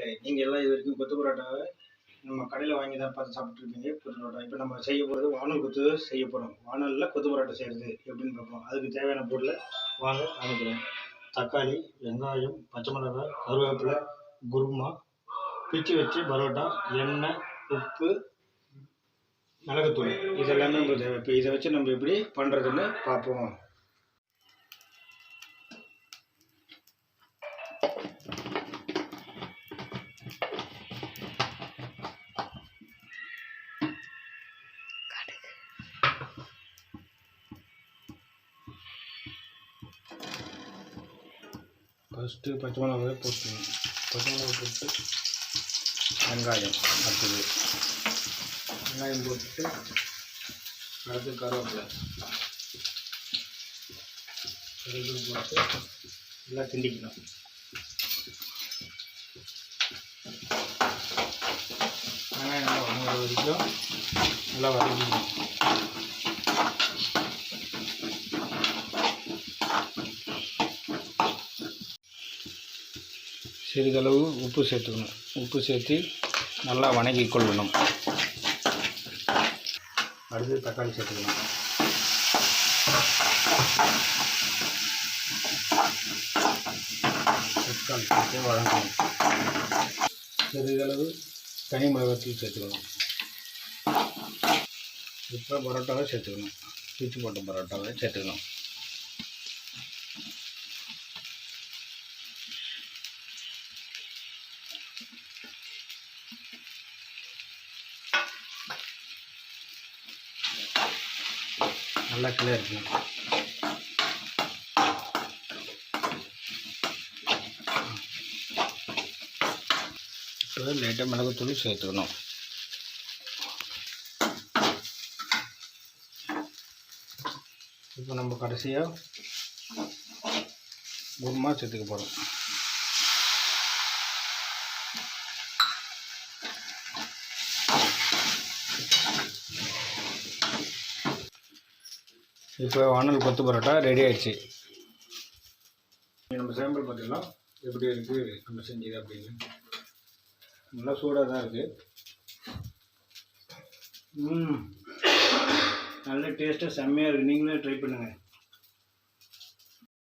இருக்குல்ல நீங்கள் எல்லாம் இது வரைக்கும் கொத்து பரோட்டாவை நம்ம கடையில் வாங்கி தான் பார்த்து சாப்பிட்ருப்பீங்க கொத்து பரோட்டா. இப்போ நம்ம செய்ய போகிறது வானல் கொத்து செய்ய போகிறோம் வானலில் கொத்து பரோட்டா செய்கிறது எப்படின்னு பார்ப்போம். அதுக்கு தேவையான பொருளை வாங்க அனுப்புகிறோம் தக்காளி வெங்காயம் பச்சை மிளகாய் கருவேப்பிலை குருமா பிச்சு வச்சு பரோட்டா எண்ணெய் உப்பு மிளகுத்தூள். இதெல்லாமே நம்ம தேவை. இப்போ இதை வச்சு நம்ம எப்படி பண்ணுறதுன்னு பார்ப்போம். ஃபஸ்ட்டு பச்சை மிளகாய் போட்டுக்கணும் பச்சை மிளகாய் போட்டு வெங்காயம் அடுத்தது வெங்காயம் போட்டுட்டு அடுத்து கருவேப்பிலை கருவேப்பிலை போட்டு நல்லா கிண்டிக்கணும் வெங்காயம் நல்லா வதங்குற வரைக்கும் நல்லா வதக்கிக்கணும் சிறிதளவு உப்பு சேர்த்துக்கணும். உப்பு சேர்த்து நல்லா வணங்கி கொள்ளணும். அடுத்து தக்காளி சேர்த்துக்கணும் தக்காளி சேர்த்து வழங்கணும் சிறிதளவு தனி மிளகாத்தூள் சேர்த்துக்கணும் இப்போ பரோட்டாவை சேர்த்துக்கணும். பிச்சு போட்ட பரோட்டாவை சேர்த்துக்கணும் நல்லா கிளியர் இப்போ லைட்டாக மிளகுத்தூள் சேர்த்துக்கணும். இப்போ நம்ம கடைசியாக குருமா சேர்த்துக்க போகிறோம் இப்போ வானல் கொத்து பரோட்டா ரெடி ஆயிடுச்சு. நம்ம சாம்பிள் பார்த்துக்கலாம் எப்படி இருக்குது நம்ம செஞ்சது அப்படின்னு. நல்லா சூடாக தான் இருக்குது ம். நல்ல டேஸ்ட்டாக செம்மையாக இருக்குது நீங்களே ட்ரை பண்ணுங்கள்